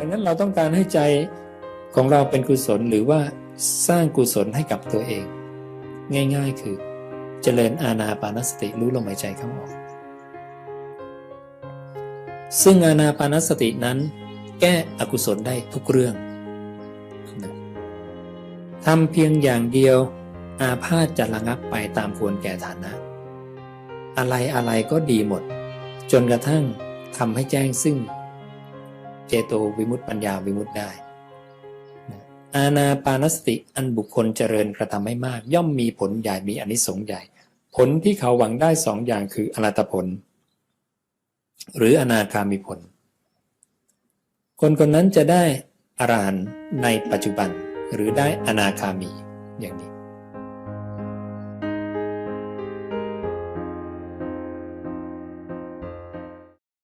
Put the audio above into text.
ดังนั้นเราต้องการให้ใจของเราเป็นกุศลหรือว่าสร้างกุศลให้กับตัวเอง ง่ายๆคือเจริญอาณาปานสติรู้ลมหายใจเข้าออก ซึ่งอาณาปานสตินั้นแก้อกุศลได้ทุกเรื่องทำเพียงอย่างเดียวอาพาธจะระงับไปตามควรแก่ฐานะ อะไรอะไรก็ดีหมด จนกระทั่งทำให้แจ้งซึ่ง เจโตวิมุตติปัญญาวิมุตติได้อาณาปานสติอันบุคคลเจริญกระทำให้มาก ย่อมมีผลใหญ่มีอนิสงส์ใหญ่ ผลที่เขาหวังได้สองอย่างคืออรัตผล หรืออนาคามิผล คนคนนั้นจะได้อรหันในปัจจุบันหรือได้อนาคามีอย่างนี้